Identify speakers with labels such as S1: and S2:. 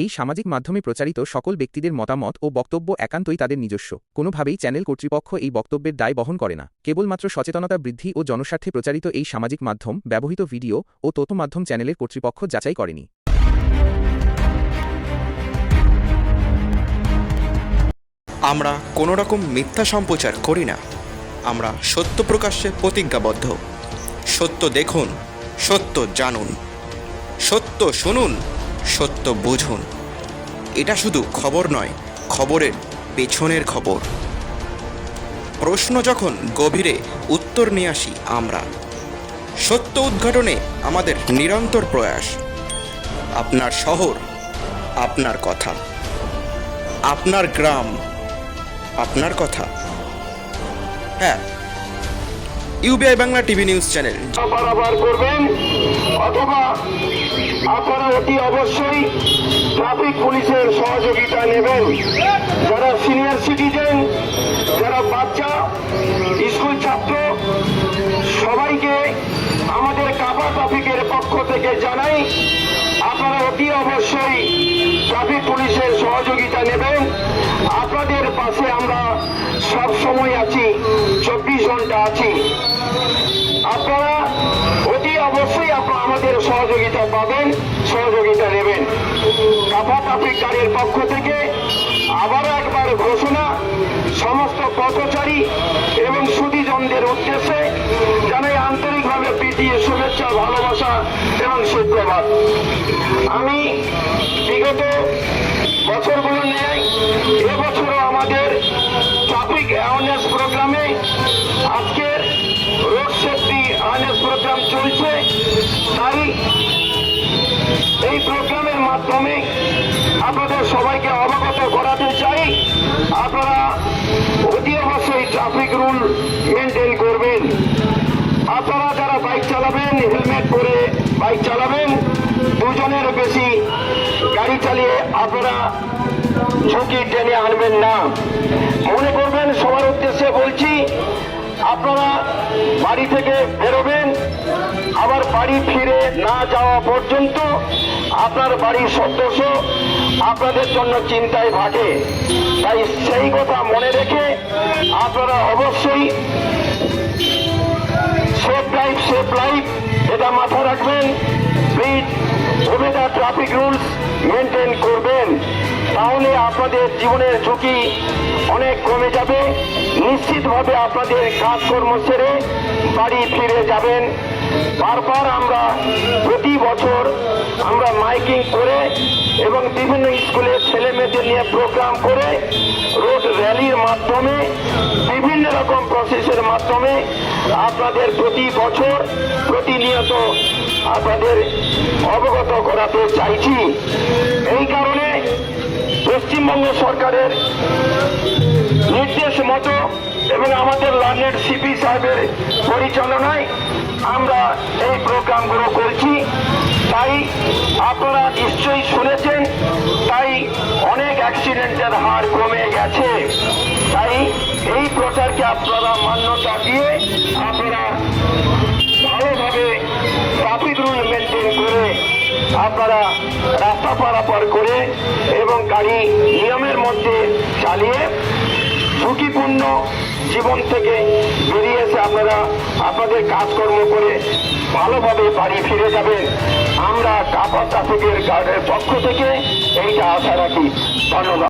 S1: এই সামাজিক মাধ্যমে প্রচারিত সকল ব্যক্তিদের মতামত ও বক্তব্য একান্তই তাদের নিজস্ব। কোনোভাবেই চ্যানেল কর্তৃপক্ষ এই বক্তব্যের দায় বহন করে না। কেবলমাত্র সচেতনতা বৃদ্ধি ও জনস্বার্থে প্রচারিত এই সামাজিক মাধ্যম, ব্যবহৃত ভিডিও ও তথ্য মাধ্যম চ্যানেলের কর্তৃপক্ষ যাচাই করেনি।
S2: আমরা কোনো রকম মিথ্যা সম্প্রচার করি না। আমরা সত্য প্রকাশ্যে প্রতিজ্ঞাবদ্ধ। সত্য দেখুন, সত্য জানুন, সত্য শুনুন। সত্য বুঝুন। এটা শুধু খবর নয়, খবরের পেছনের খবর। প্রশ্ন যখন গভীরে উত্তর নিয়ে আসি আমরা, সত্য উদ্ঘাটনে আমাদের নিরন্তর প্রয়াস। আপনার শহর, আপনার কথা। আপনার গ্রাম, আপনার কথা। হ্যাঁ UBI Bangla TV news channel.
S3: করবেন, অথবা আপনারা অতি অবশ্যই ট্রাফিক পুলিশের সহযোগিতা নেবেন। যারা সিনিয়র সিটিজেন, যারা বাচ্চা, স্কুল ছাত্র, সবাইকে আমাদের কাপা ট্রাফিকের পক্ষ থেকে জানাই, আপনারা অতি অবশ্যই ট্রাফিক পুলিশের সহযোগিতা নেবেন। আপনাদের পাশে আমরা সব সময় আছি, চব্বিশ ঘণ্টা আছি। আপনারা অতি অবশ্যই আপনারা আমাদের সহযোগিতা পাবেন, সহযোগিতা নেবেন। কাপা ট্রাফিক গাড়ির পক্ষ থেকে আবারও একবার ঘোষণা, সমস্ত পথচারী এবং সুদীজনদের উদ্দেশ্যে জানাই আন্তরিকভাবে পিটিয়ে শুভেচ্ছা, ভালোবাসা এবং সুপ্রভাত। আমি বিগত চলছে। তাই এই প্রোগ্রামের মাধ্যমে আপনাদের সবাইকে অবগত করাতে চাই। আপনারা অতি ট্রাফিক রুল মেনটেন করবেন। আপনারা যারা বাইক চালাবেন, হেলমেট পরে বাইক চালাবেন, দুজনের বেশি গাড়ি চালিয়ে আপনারা ঝুঁকি টেনে আনবেন না। মনে করবেন, সবার উদ্দেশ্যে বলছি, আপনারা বাড়ি থেকে বেরোবেন। বাড়ি ফিরে না যাওয়া পর্যন্ত আপনার বাড়ির সদস্য আপনাদের জন্য চিন্তায় ভাগে। তাই সেই কথা মনে রেখে আপনারা অবশ্যই সেফ লাইফ সেফ লাইফ এটা মাথায় রাখবেন। প্লিজ ওবেদা ট্রাফিক রুলস মেনটেন করবেন। তাহলে আপনাদের জীবনের ঝুঁকি অনেক কমে যাবে। নিশ্চিতভাবে আপনাদের কাজকর্ম সেরে বাড়ি ফিরে যাবেন। বারবার আমরা প্রতি বছর আমরা মাইকিং করে এবং বিভিন্ন স্কুলের ছেলে মেয়েদের নিয়ে প্রোগ্রাম করে রোড র্যালির মাধ্যমে, বিভিন্ন রকম প্রসেসের মাধ্যমে আপনাদের প্রতি বছর প্রতিনিয়ত আপনাদের অবগত করাতে চাইছি। এই কারণে পশ্চিমবঙ্গ সরকারের নির্দেশ মতো এবং আমাদের লার্নেড সিপি সাহেবের পরিচালনায় আমরা এই প্রোগ্রামগুলো করছি। তাই আপনারা নিশ্চয়ই শুনেছেন, তাই অনেক অ্যাক্সিডেন্টের হার কমে গেছে। তাই এই প্রচারকে আপনারা মান্যতা দিয়ে আপনারা ভালোভাবে ট্রাফিক রুল মেনটেন করে আপনারা রাস্তা পারাপার করে এবং গাড়ি নিয়মের মধ্যে চালিয়ে ঝুঁকিপূর্ণ জীবন থেকে বেরিয়ে এসে আপনারা আপনাদের কাজকর্ম করে ভালোভাবে বাড়ি ফিরে যাবেন। আমরা কাপা চাষিদের গার্ডের পক্ষ থেকে এইটা আশা রাখি। ধন্যবাদ।